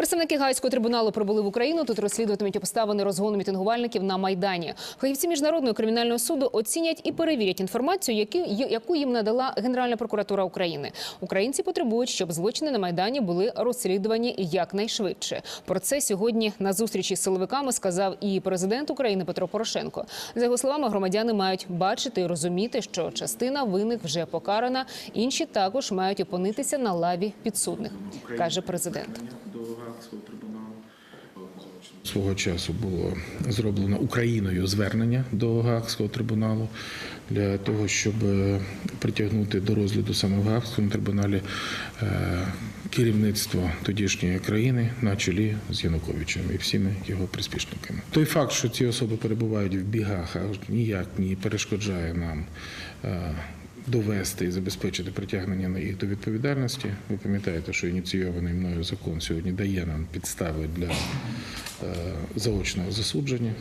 Представники Гаазького трибуналу прибули в Україну. Тут розслідуватимуть обставини розгону мітингувальників на майдані. Фахівці міжнародного кримінального суду оцінять і перевірять інформацію, яку їм надала Генеральна прокуратура України. Українці потребують, щоб злочини на майдані були розслідувані якнайшвидше. Про це сьогодні на зустрічі з силовиками сказав і президент України Петро Порошенко. За його словами, громадяни мають бачити і розуміти, що частина винних вже покарана, інші також мають опинитися на лаві підсудних, каже президент. Гаагського трибуналу. Свого часу було зроблено Україною звернення до Гаагського трибуналу для того, щоб е, притягнути до розгляду саме в Гаагському трибуналі е, керівництво тодішньої країни на чолі з Януковичем і всіми його приспішниками. Той факт, що ці особи перебувають в бігах, аж ніяк не перешкоджає нам. Довести і забезпечити притягнення на їх до відповідальності. Ви пам'ятаєте, що ініційований мною закон сьогодні дає нам підстави для е, заочного засудження.